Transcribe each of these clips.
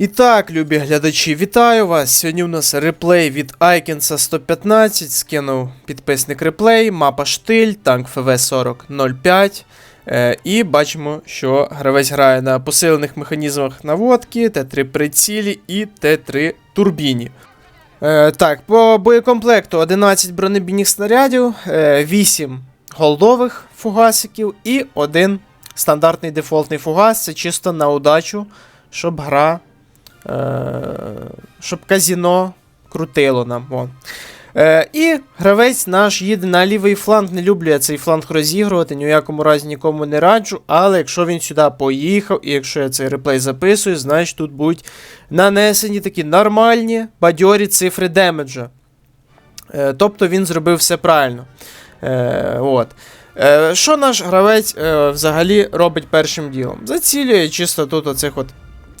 І так, любі глядачі, вітаю вас! Сьогодні у нас реплей від Айкенса 115, скинув підписник реплей, мапа штиль, танк ФВ-4005. Е, і бачимо, що гравець грає на посилених механізмах наводки, Т3 прицілі і Т3 турбіні. Е, так, по боєкомплекту 11 бронебійних снарядів, е, 8 голдових фугасиків і один стандартний дефолтний фугас. Це чисто на удачу, щоб гра. Е, щоб казіно крутило нам. Вон. Е, і гравець наш їде на лівий фланг. Не люблю я цей фланг розігрувати, ні в якому разі нікому не раджу. Але якщо він сюди поїхав, і якщо я цей реплей записую, значить тут будуть нанесені такі нормальні бадьорі цифри демеджа. Е, тобто він зробив все правильно. Е, от. Е, що наш гравець е, взагалі робить першим ділом? Зацілює чисто тут оцих от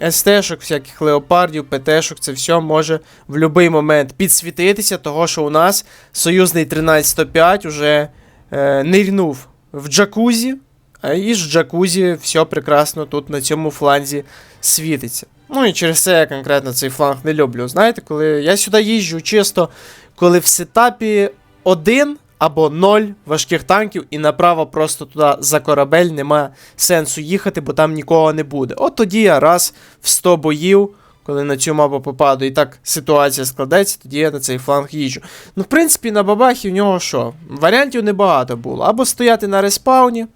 СТ-шок, всяких леопардів, ПТ-шок, це все може в будь-який момент підсвітитися, того що у нас союзний 1305 уже е, нирнув в джакузі, а із джакузі все прекрасно тут на цьому фланзі світиться. Ну і через це я конкретно цей фланг не люблю. Знаєте, коли я сюди їжджу чисто, коли в сетапі один або ноль важких танків, і направо просто туди за корабель нема сенсу їхати, бо там нікого не буде. От тоді я раз в 100 боїв, коли на цю мапу попаду, і так ситуація складеться, тоді я на цей фланг їжджу. Ну, в принципі, на бабахі в нього що? Варіантів небагато було. Або стояти на респауні,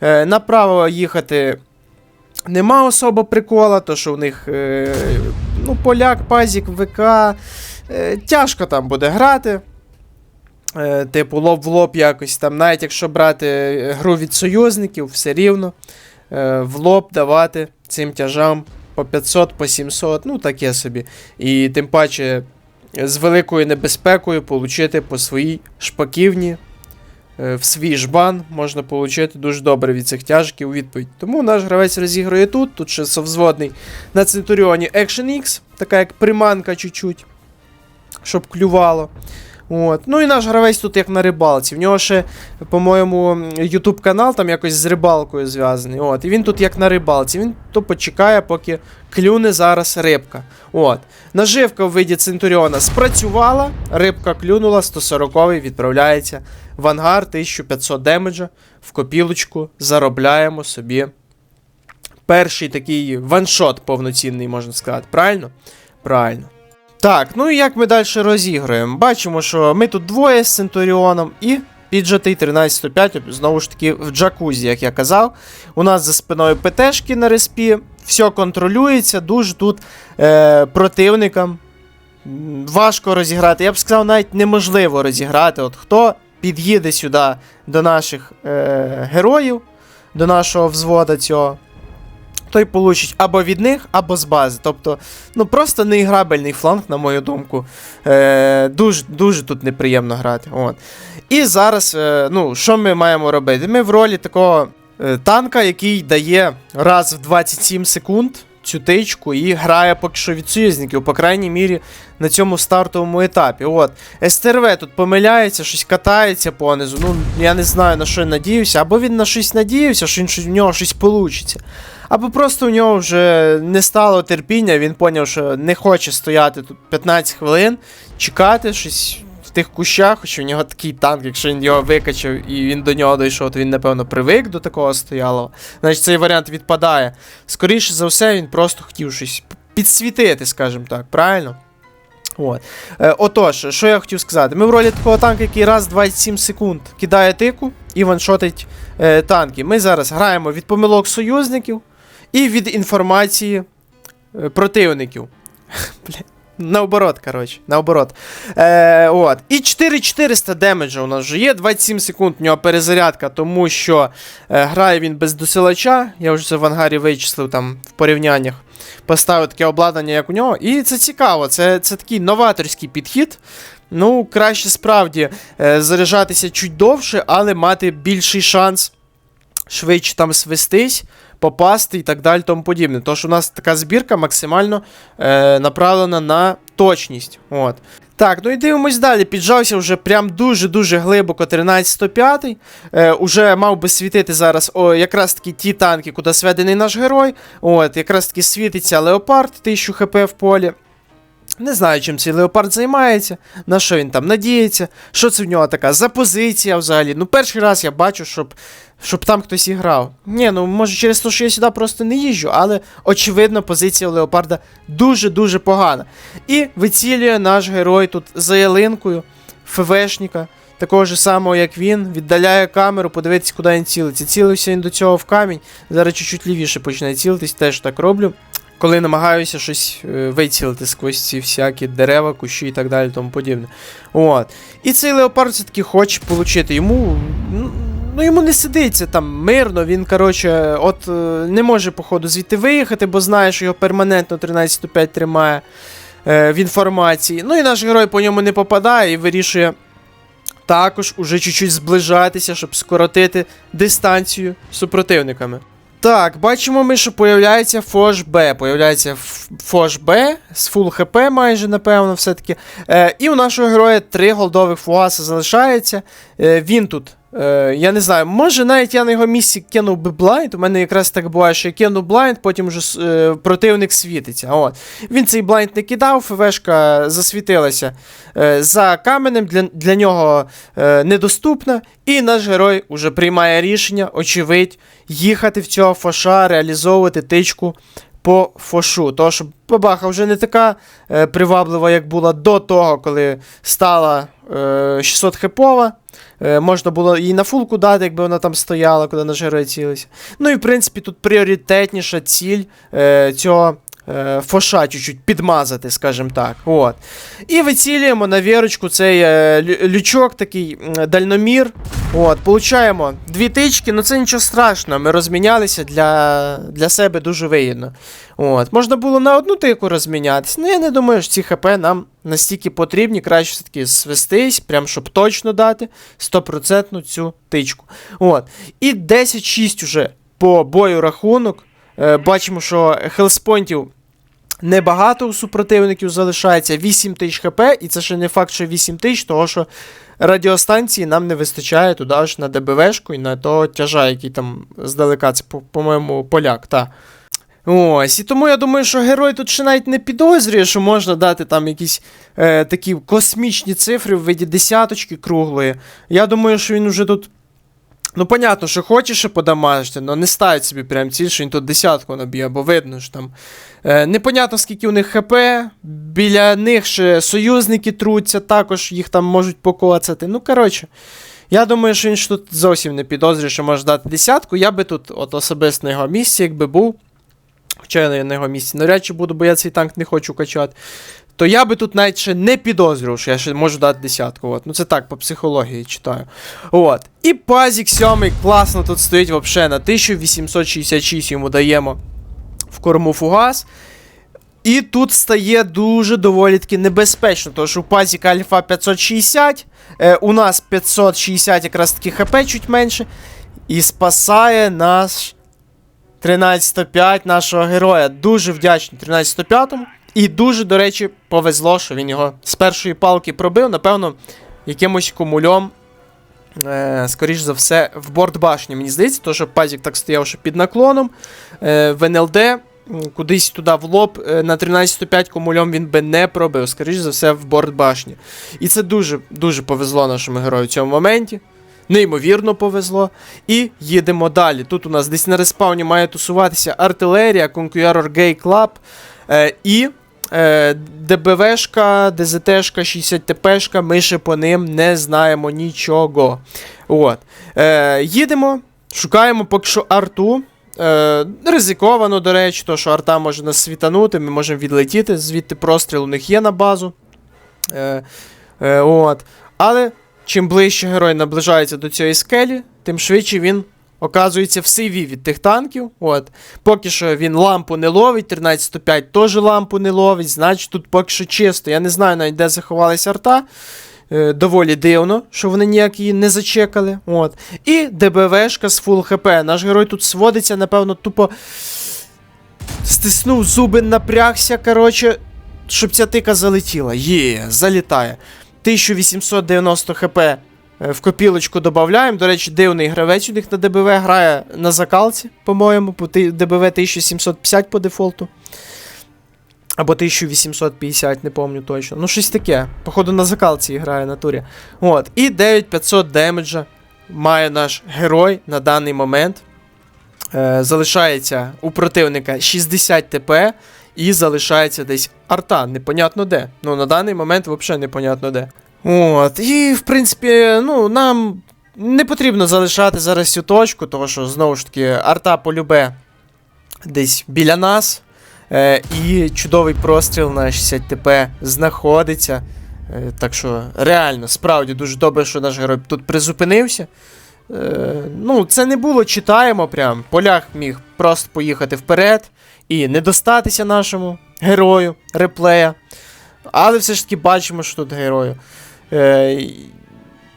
е, направо їхати. Нема особо прикола, то що у них е, ну, поляк, пазік, ВК. Е, тяжко там буде грати. Е, типу, лоб в лоб якось там, навіть якщо брати е, гру від союзників, все рівно е, в лоб давати цим тяжам по 500, по 700, ну таке собі. І тим паче з великою небезпекою отримати по своїй шпаківні в свій жбан можна отримати дуже добре від цих тяжків у відповідь. Тому наш гравець розігрує тут, тут ще совзводний на Центуріоні Action X, така як приманка чуть-чуть, щоб клювало. От. Ну і наш гравець тут як на рибалці. В нього ще, по-моєму, YouTube канал там якось з рибалкою зв'язаний. От. І він тут як на рибалці. Він то почекає, поки клюне зараз рибка. От. Наживка в виді Центуріона спрацювала, рибка клюнула, 140-й відправляється в ангар 1500 демеджа. В копілочку заробляємо собі перший такий ваншот повноцінний, можна сказати. Правильно? Правильно. Так, ну і як ми далі розіграємо? Бачимо, що ми тут двоє з Центуріоном і піджатий 1305, знову ж таки, в джакузі, як я казав. У нас за спиною ПТшки на респі, все контролюється, дуже тут е, противникам важко розіграти. Я б сказав, навіть неможливо розіграти. От хто під'їде сюди до наших е, героїв, до нашого взвода цього той получить або від них, або з бази. Тобто, ну просто неіграбельний фланг, на мою думку. Е, Дуже дуже тут неприємно грати. От. І зараз, е, ну, що ми маємо робити? Ми в ролі такого е, танка, який дає раз в 27 секунд цю тичку і грає поки що від союзників, по крайній мірі, на цьому стартовому етапі. От. СТРВ тут помиляється, щось катається понизу. Ну, я не знаю, на що він надіявся. Або він на щось надіявся, що в нього щось вийде. Або просто у нього вже не стало терпіння, він поняв, що не хоче стояти тут 15 хвилин, чекати щось тих кущах, що в нього такий танк, якщо він його викачав і він до нього дійшов, то він, напевно, привик до такого стоялого. Значить, цей варіант відпадає. Скоріше за все, він просто хотів щось підсвітити, скажімо так, правильно? От. Е, отож, що я хотів сказати? Ми в ролі такого танка, який раз в 27 секунд кидає тику і ваншотить е, танки. Ми зараз граємо від помилок союзників і від інформації е, противників. Бля, наоборот, коротше, наоборот. Е, от. І 4400 демеджа у нас вже є. 27 секунд у нього перезарядка, тому що е, грає він без досилача. Я вже це в ангарі вичислив там в порівняннях. Поставив таке обладнання, як у нього. І це цікаво, це, це такий новаторський підхід. Ну, краще справді е, заряджатися чуть довше, але мати більший шанс швидше там свестись, попасти і так далі тому подібне. Тож у нас така збірка максимально е, направлена на точність. От. Так, ну і дивимось далі. Піджався вже прям дуже-дуже глибоко 13-105. Е, уже мав би світити зараз о, якраз таки ті танки, куди сведений наш герой. От, якраз таки світиться леопард, 1000 хп в полі. Не знаю, чим цей леопард займається, на що він там надіється, що це в нього така за позиція взагалі. Ну, перший раз я бачу, щоб, щоб там хтось і грав. Ні, ну може через те, що я сюди просто не їжджу, але очевидно, позиція у леопарда дуже-дуже погана. І вицілює наш герой тут за ялинкою, ФВшника, такого ж самого, як він, віддаляє камеру, подивитися, куди він цілиться. Цілився він до цього в камінь. Зараз чуть-чуть лівіше починає цілитись, теж так роблю коли намагаюся щось е, вицілити сквозь ці всякі дерева, кущі і так далі, тому подібне. От. І цей леопард все-таки хоче отримати. Йому. ну, Ну, йому не сидиться там мирно, він, коротше, от е, не може, походу, звідти виїхати, бо знає, що його перманентно 13.5 тримає е, в інформації. Ну і наш герой по ньому не попадає і вирішує також уже чуть-чуть зближатися, щоб скоротити дистанцію з супротивниками. Так, бачимо ми, що появляється Фош Б. Появляється Фош Б з фул ХП майже, напевно, все-таки. Е, і у нашого героя три голдових фугаси залишається. Е, він тут. Е, я не знаю, може навіть я на його місці кинув би блайнд. У мене якраз так буває, що я кину блайнд, потім вже е, противник світиться. От. Він цей блайнд не кидав, ФВшка засвітилася е, за каменем, для, для нього е, недоступна. І наш герой уже приймає рішення, очевидь, їхати в цього фоша, реалізовувати тичку по фошу. Що бабаха вже не така е, приваблива, як була до того, коли стала 600 хипова. Е, можна було їй на фулку дати, якби вона там стояла, куди на герой цілися. Ну і в принципі тут пріоритетніша ціль е, цього. Е, Фоша чуть-чуть підмазати, скажімо так. От. І вицілюємо на вірочку цей е, лючок, такий дальномір. От, получаємо дві тички, ну це нічого страшного. Ми розмінялися для, для себе дуже вигідно. От. Можна було на одну тику розмінятися. Ну я не думаю, що ці ХП нам настільки потрібні. Краще все-таки свестись, прям щоб точно дати 100% цю тичку. От. І 10-6 уже по бою рахунок. Е, бачимо, що хелспонтів небагато у супротивників залишається 8 тисяч хп, і це ще не факт, що 8 тисяч, того що радіостанції нам не вистачає туди аж на ДБВшку і на того тяжа, який там здалека, це, по- по-моєму, поляк, та. Ось, і тому я думаю, що герой тут ще навіть не підозрює, що можна дати там якісь е, такі космічні цифри в виді десяточки круглої. Я думаю, що він уже тут. Ну, понятно, що хоче ще подамажити, але не ставить собі прям ціль, що він тут десятку наб'є, бо видно, що там. Е, непонятно, скільки у них ХП, біля них ще союзники труться, також їх там можуть покоцати. Ну, коротше. Я думаю, що він ж тут зовсім не підозрює, що може дати десятку. Я би тут, от особисто на його місці, якби був. Хоча я на його місці навряд чи буду, бо я цей танк не хочу качати. То я би тут навіть ще не підозрював, що я ще можу дати десятку. От. Ну це так, по психології читаю. От. І пазік сьомий класно тут стоїть взагалі на 1866 йому даємо в корму фугас. І тут стає дуже доволі таки небезпечно, тому що у пазіка Альфа 560, е, у нас 560 якраз таки хп чуть менше. І спасає наш 1305 нашого героя. Дуже вдячний 1305-му. І дуже, до речі, повезло, що він його з першої палки пробив. Напевно, якимось кумульом. Е, скоріш за все, в борт башні, мені здається, то що пазік так стояв що під наклоном. Е, в НЛД кудись туди в лоб е, на 13.5 кумульом він би не пробив. Скоріш за все, в борт башні. І це дуже дуже повезло нашому герою в цьому моменті. Неймовірно повезло. І їдемо далі. Тут у нас десь на респауні має тусуватися артилерія, Gay Club е, і ДБВшка, ДЗТшка, 60ТПшка. Ми ще по ним не знаємо нічого. От. Е, їдемо, шукаємо поки що арту. Е, ризиковано, до речі, то що арта може нас світанути, ми можемо відлетіти, звідти простріл у них є на базу. Е, е, от. Але чим ближче герой наближається до цієї скелі, тим швидше він оказується в сейві від тих танків. От. Поки що він лампу не ловить, 1305 теж лампу не ловить, значить тут поки що чисто. Я не знаю навіть, де заховалась арта. Е, доволі дивно, що вони ніяк її не зачекали. От. І ДБВшка з фул ХП. Наш герой тут сводиться, напевно, тупо стиснув зуби, напрягся. Коротше, щоб ця тика залетіла. Є, залітає. 1890 хп в копілочку додаємо. До речі, дивний гравець у них на ДБВ грає на закалці, по-моєму, по ДБВ 1750 по дефолту. Або 1850, не пам'ятаю точно. Ну, щось таке. Походу на закалці грає на турі. От. І 9500 демеджа має наш герой на даний момент. Е, залишається у противника 60 ТП і залишається десь арта, непонятно де. Ну, на даний момент взагалі непонятно де. От, і в принципі, ну, нам не потрібно залишати зараз цю точку, тому що знову ж таки арта полюбе десь біля нас. Е, і чудовий простріл на 60 ТП знаходиться. Е, так що реально, справді дуже добре, що наш герой тут призупинився. Е, ну, це не було читаємо прям. Полях міг просто поїхати вперед і не достатися нашому герою реплея. Але все ж таки бачимо, що тут герою. Е,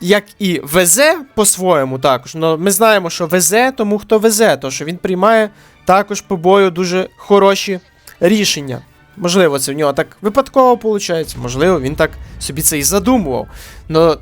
як і везе по-своєму також. Ну, ми знаємо, що везе тому, хто везе, то що він приймає також по бою дуже хороші рішення. Можливо, це в нього так випадково виходить, можливо, він так собі це і задумував. Но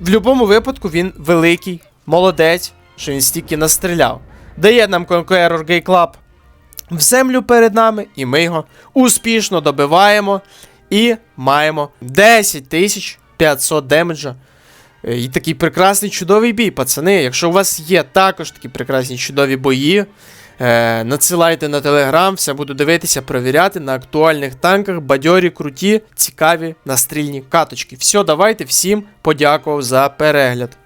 в будь-якому випадку він великий, молодець, що він стільки настріляв. Дає нам Conqueror Gay Club в землю перед нами, і ми його успішно добиваємо. І маємо 10 тисяч 500 демеджа. Е, І такий прекрасний чудовий бій, пацани. Якщо у вас є також такі прекрасні чудові бої, е, надсилайте на телеграм, все буду дивитися, провіряти на актуальних танках, бадьорі, круті, цікаві настрільні каточки. Все, давайте, всім подякував за перегляд.